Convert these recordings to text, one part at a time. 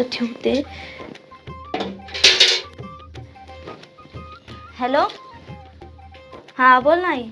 इथं ठेवते. हॅलो? हां बोल नाही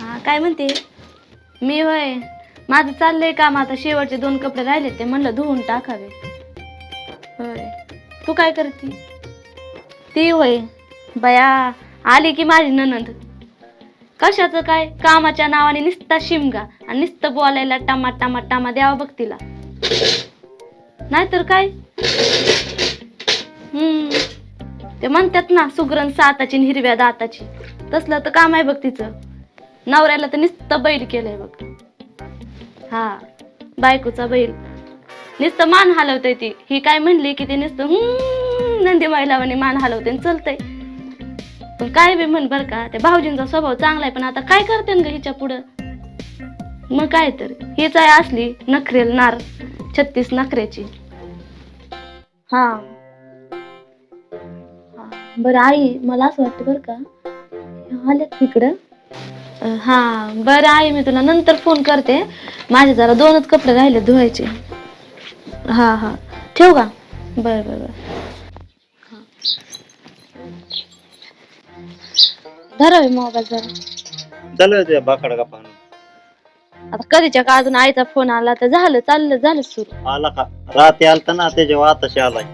हां काय म्हणते? मी होय. माझं चाललंय काम आता शेवटचे दोन कपडे राहिले ते म्हणलं धुवून टाकावे. होय. तू काय करते? ती होय. बया आली की माझी ननंद कशाचं काय? कामाच्या नावाने निस्ता शिमगा आणि नुसतं बोलायला टामा टामा टामा द्यावा बघ तिला. नाहीतर काय? हम्म. ते म्हणतात ना सुगरण साताची आणि हिरव्या दाताची. तसलं तर काम आहे बघ तिचं. नवऱ्याला तर नुसतं बैल केलंय बघ. हा बायकोचा बैल. नुसतं मान हलवतय ती. ही काय म्हणली की ते नुसतं हम्म नंदी महिलावाने मान हलवते आणि चलतय. पण काय बी म्हण बर का त्या भाऊजींचा स्वभाव चांगला आहे पण आता काय करते ग हिच्या पुढं? मग काय तर हीच आहे असली नखरेल नार. छत्तीस नखऱ्याची हा. हा. बरं आई मला असं वाटतं बरं का आल्यात तिकडं. अं, हा. बरं आई मी तुला नंतर फोन करते. माझे जरा दोनच कपडे राहिले धुवायचे. हा हा. ठेवू का? बरं बरं बरं. धरावे मोबाईल जरा. झालं ते बाकड का पाहणं? आता कधीच्या का अजून आईचा फोन आला तर झालं चाललं झालं सुरू. आला का? रात्री आलता ना त्याच्या आताशी आलाय.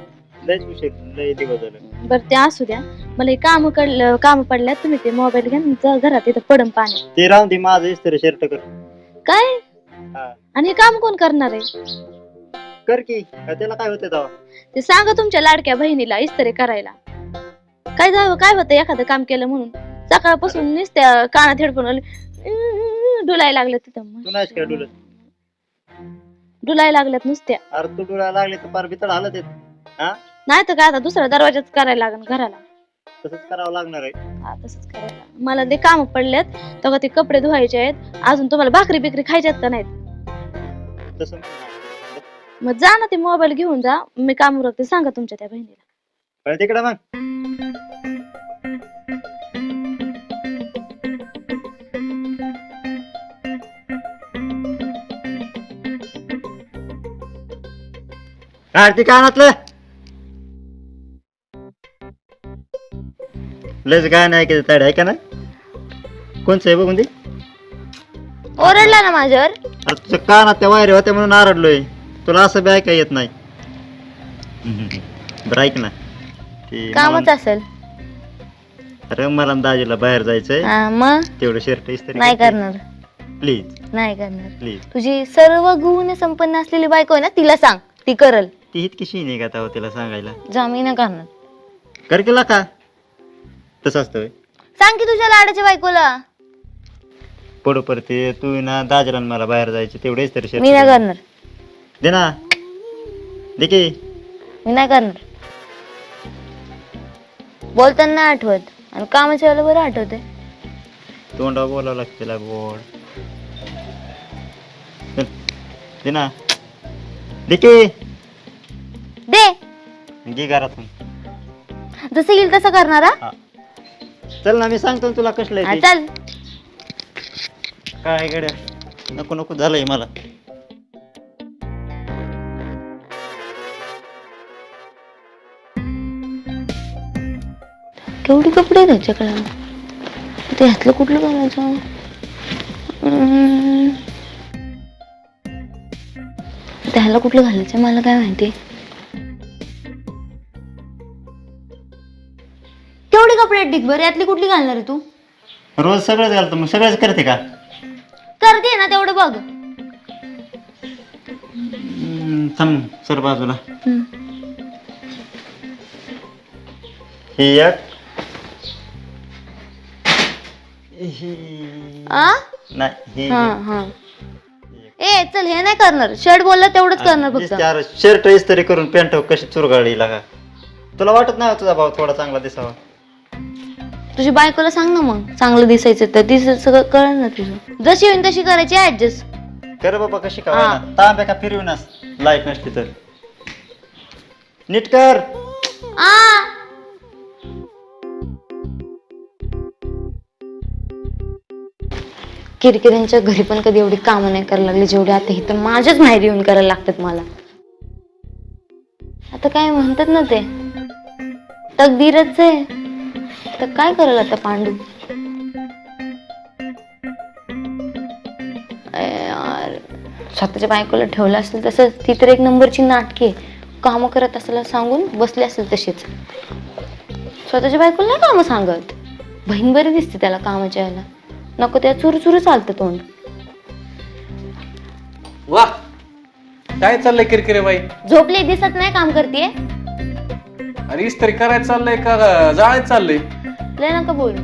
लयच उशीर लय दिवस झाले. बरं ते असू द्या. मला हे काम कडलं काम पडल्यात तुम्ही ते मोबाईल घ्या आणि जा घरात इथं पडम पाणी ते राहून दे माझं इस्त्री शर्ट कर. काय? हा. आणि हे काम कोण करणार आहे? कर की का त्याला काय होतं तेव्हा? ते सांगा तुमच्या लाडक्या बहिणीला इस्त्री करायला. काय झालं काय होतं एखादं काम केलं म्हणून? सकाळपासून नुसत्या कानात हेडफोन डुलाय लागल्यात तिथं तू नाहीच काय डुलत? डुलाय लागल्यात नुसत्या. अरे तू डोळा लागले तर पार बितड हालत येत नाही तर काय आता दुसरा दरवाजाच करायला लागेल घराला. तसंच करावं लागणार आहे. हा, तसंच करायला मला ते काम पडलेत तेव्हा ते कपडे धुवायचे आहेत. अजून तुम्हाला भाकरी बिकरी खायच्यात का नाहीत? तसं मग जा ना ते मोबाईल घेऊन जा. मी काम उरकते सांगा तुमच्या त्या बहिणीला. तिकडे मग. काढ ती कानातलं काय नाही की तड आहे का नाही कोणचं आहे बघून दे. ओरडला ना माझ्यावर. अरे तुझ्या कानात त्या वायरे होत्या म्हणून आरडलोय तुला असं बी ऐका येत नाही. बरं ऐक ना. ते कामच मला- असेल. अरे मला आणि दाजीला बाहेर जायचंय. हा, मग? तेवढं शर्ट नाही करणार. प्लीज नाही करणार. प्लीज तुझी सर्व गुण संपन्न असलेली बायको आहे ना तिला सांग. ती करल. ती इतकी शी नाही का तिला सांगायला? जा मी नाही करणार कर केला का तसं असतं होय. सांग की तुझ्या लाडाच्या बायकोला. पडू पडते. तू ना आणि मला बाहेर जायचं तेवढेच तरी मी नाही करणार दे ना. दे की. मी नाही करणार बोलताना नाही आठवत आणि कामाच्या वेळेला बरं आठवते तोंडा बोलावं लागतं तिला गोड. दे ना. दे की. दे घे घरातून. जसं येईल तसं करणार हा? चल ना मी सांगतो ना तुला कसलं हा आहे ते. चल. काय गड्या? नको नको झालंय मला. केवढे कपडे आहेत त्याच्याकडे ते ह्यातलं कुठलं घालायचं हम्म. ते ह्याला कुठलं घालायचं मला काय माहिती. डिगभर यातली कुठली घालणार आहे तू? रोज सगळंच घालतो मग सगळंच करते का? करते ना तेवढं बघ. हम्म, थांब सर बाजूला. हम्म. ही एक. ही. आ? नाही ही हा हा. ए चल हे नाही करणार. शर्ट बोलला तेवढंच करणार फक्त. शर्ट इस्त्री करून पॅन्ट कशी चुरगाळी लागा. तुला वाटत नाही तुझा भाव थोडा चांगला दिसावा? तुझी बायकोला सांग ना मग. चांगलं दिसायचं तर दिस सगळं कळलं ना तुझं. जशी होईल तशी करायची ऍडजस्ट कर बाबा कशी का हा. होईना. तांब्या का फिरविनास लाइट नसली तर. नीट कर. आ. किरकिऱ्यांच्या घरी पण कधी एवढी कामं नाही करायला लागली जेवढी आता इथं माझ्याच माहेरी येऊन करायला लागतात मला. आता काय म्हणतात ना ते? तकदीरच आहे. तर काय करेल आता पांडू? यार स्वतःच्या बायकोला ठेवलं असेल तसं ती तर एक नंबरची नाटकी कामं करत असायला सांगून बसली असेल तशीच. स्वतःच्या बायकोला नाही कामं सांगत. बहीण बरी दिसते त्याला कामाच्या यायला. नको त्या चुरू चुरू चालतं तोंड. वा! काय चाललंय किरकिरे बाई? झोपले दिसत नाही काम करते अरे इस्त्री करायचं चाललंय का जाळायचं चाललंय? लय नका बोलू.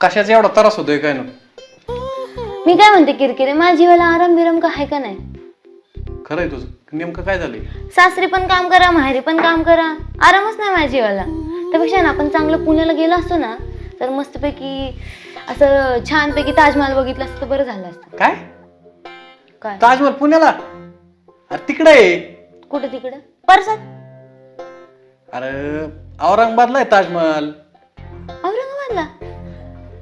कशाचा एवढा त्रास होतोय काय ना? मी काय म्हणते किरकिरे माझ्या जीवाला आराम बिराम का आहे का नाही? खरंय तुझं. नेमकं काय झालंय? सासरी पण काम करा माहेरी पण काम करा. आरामच नाही माझ्या जीवाला. त्यापेक्षा ना आपण चांगलं पुण्याला गेलो असतो ना तर मस्तपैकी असं छानपैकी ताजमहाल बघितलं असतं तर बरं झालं असतं. काय? काय? ताजमहल पुण्याला? अरे तिकडे आहे. कुठं तिकडं? परसात? अरे औरंगाबादला आहे ताजमहल. औरंगाबादला?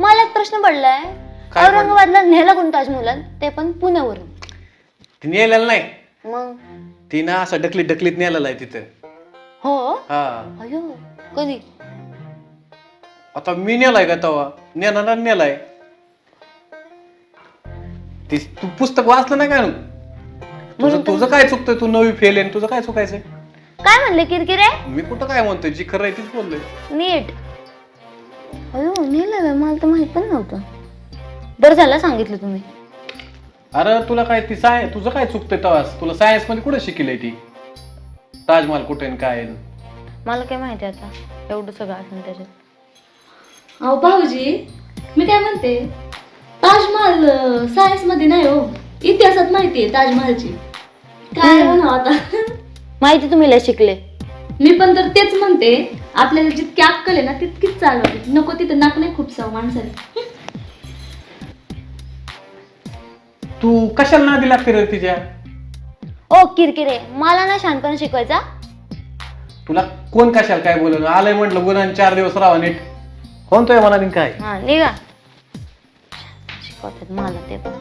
मला एक प्रश्न पडलाय. काय? औरंगाबादला नेला कोण ताजमहाल ते पण पुण्यावरून. ती नेलेलं नाही. मग? ती ना असं डकलीत डकलीत नेलेलं आहे तिथं. हो? हा. अयो कधी? आता मी नेलाय का तवा? नेणार नेलाय. ती तू पुस्तक वाचलं नाही काय तुझं म्हणून तर- तुझं काय चुकतंय? तू नवी फेल आहे तुझं काय चुकायचंय? काय म्हणले किरकिरे? मी कुठं काय म्हणतोय? जी खरं आहे तीच बोललोय नीट. अयो नेलं बाई, मला तर माहीत पण नव्हतं. बरं झालं सांगितलं तुम्ही. अरे तुला काय ती साय तुझं काय चुकतंय तवास? तुला सायन्समध्ये कुठे शिकलंय ती? ताजमहाल कुठे आणि काय? आहे? मला काय माहिती आता. एवढं सगळं असेल त्याच्यात. अहो भाऊजी मी काय म्हणते? ताजमहाल सायन्समध्ये नाही हो. इतिहासात माहिती आहे ताजमहालची. काय म्हणा आता? माहिती तुम्ही लय शिकले. मी पण तर तेच म्हणते. आपल्याला जितकी अक्कल आहे ना तितकीच चालवते नको तिथं नाक नाही खूप साव माणसाने तू कशाला नादी लागते रे तिच्या? ओ किरकिरे मला ना शानपणा शिकवायचा तुला कोण कशाला काय बोलवलं? आलंय म्हटलं गुन्हा चार दिवस राहा नीट. कोणतोय मनाने काय? हा निघा. शिकवतात मला ते पण.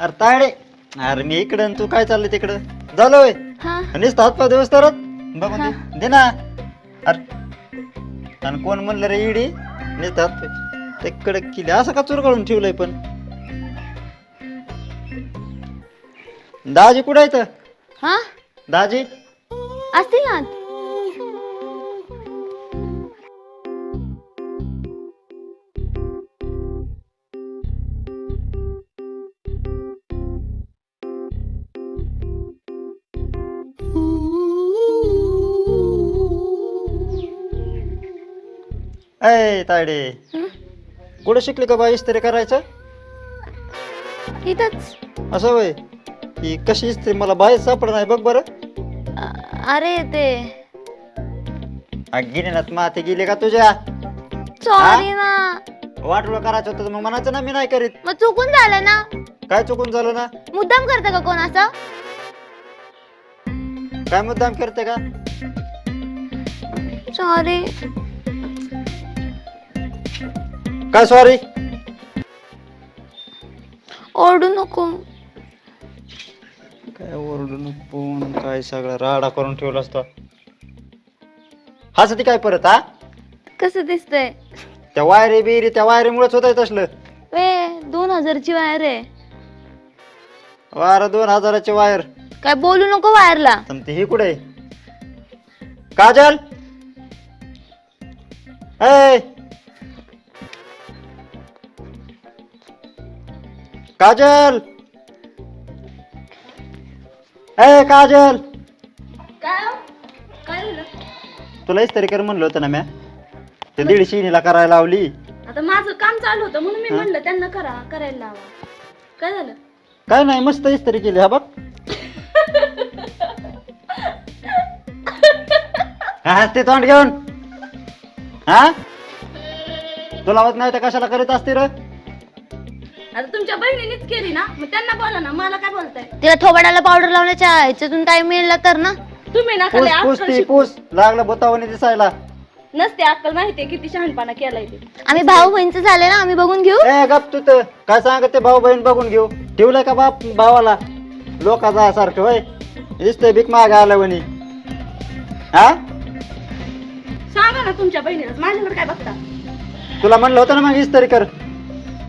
अरे तायडे. अरे मी इकडं आणि तू काय चाललंय तिकडं? झालं होय हा. आणि हात पाय दिवस तरच बघून दे. दे ना. अरे. आणि कोण म्हणलं रे इडी नेत हात पाय तिकडे किल्ले. असं का चुरगाळून ठेवलंय पण? दाजी कुठं आहे हा? दाजी? असतील ना. अय तायडे. कुठं शिकली का बा इस्त्री करायचं? इथंच. असं होय ही कशी इस्त्री? मला बाहेर सापड नाही बघ बरं. अ- अरे ते. गिनीनात माते गेली का तुझ्या? सॉरी ना. वाटलं करायचं होतं तर मग म्हणायचं ना मी नाही करीत. मग चुकून झालं ना. काय चुकून झालं ना? मुद्दाम करतं का कोण असं? काय मुद्दाम करते का? सॉरी काय सॉरी? ओरडू नको. काय ओरडून पण काय सगळं राडा करून ठेवला असतो. हसती काय परत हा? कसं दिसतंय? त्या वायरी बिरी त्या वायरीमुळेच होत तसलं. वे दोन हजारची वायर आहे. वार दोन हजाराची वायर. काय बोलू नको वायरला. पण ही कुठे काजल? ए! काजल! ए काजल! काय हो? काय झालं? तुला तरी कर म्हणलं होतं ना म्या? ते दीडशे इनीला करायला लावली. आता माझं काम चालू होतं म्हणून मी म्हणलं त्यांना करा करायला लावा. काय झालं? काय नाही मस्त इस्त्री केली हा बघ. हा ते तोंड घेऊन. हा? तुला होत नाही तर कशाला करीत असते रे? आता तुमच्या बहिणीनेच केली ना? मग त्यांना बोला ना मला काय बोलताय? तिला थोबाडाला पावडर लावण्याच्या ह्याच्यातून टाइम मिळाला तर ना? तुम्ही ना पूस खाली पूस अक्कल ती शिक- पूस. लागलं बोतावणी दिसायला. नसते अक्कल माहितीये किती शहाणपणा केलाय ते. आम्ही भाऊ बहिणीचं झाले ना आम्ही बघून घेऊ? ए गप तू तर. काय सांगत ते भाऊ बहीण बघून घेऊ? ठेवलंय का बाप भावाला? लोकाचा सारखं होय? दिसतंय भीक माग आलं म्हणे हा? सांगा ना तुमच्या बहिणीला माझ्याकडे काय बघता? तुला म्हणलं होतं ना मग इस्त्री कर.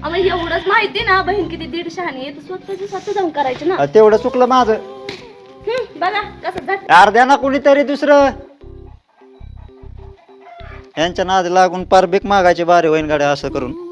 आम्हाला एवढंच माहिती ना बहीण किती दीड शहाणी आहे तर स्वतःची स्वतः जाऊन करायची ना. अ, तेवढं चुकलं माझं. हम्म, बघा कसं अर्ध्या ना कुणीतरी दुसरं. यांच्या नादी लागून पार भीक मागायची बारी होईन गाड्या असं करून.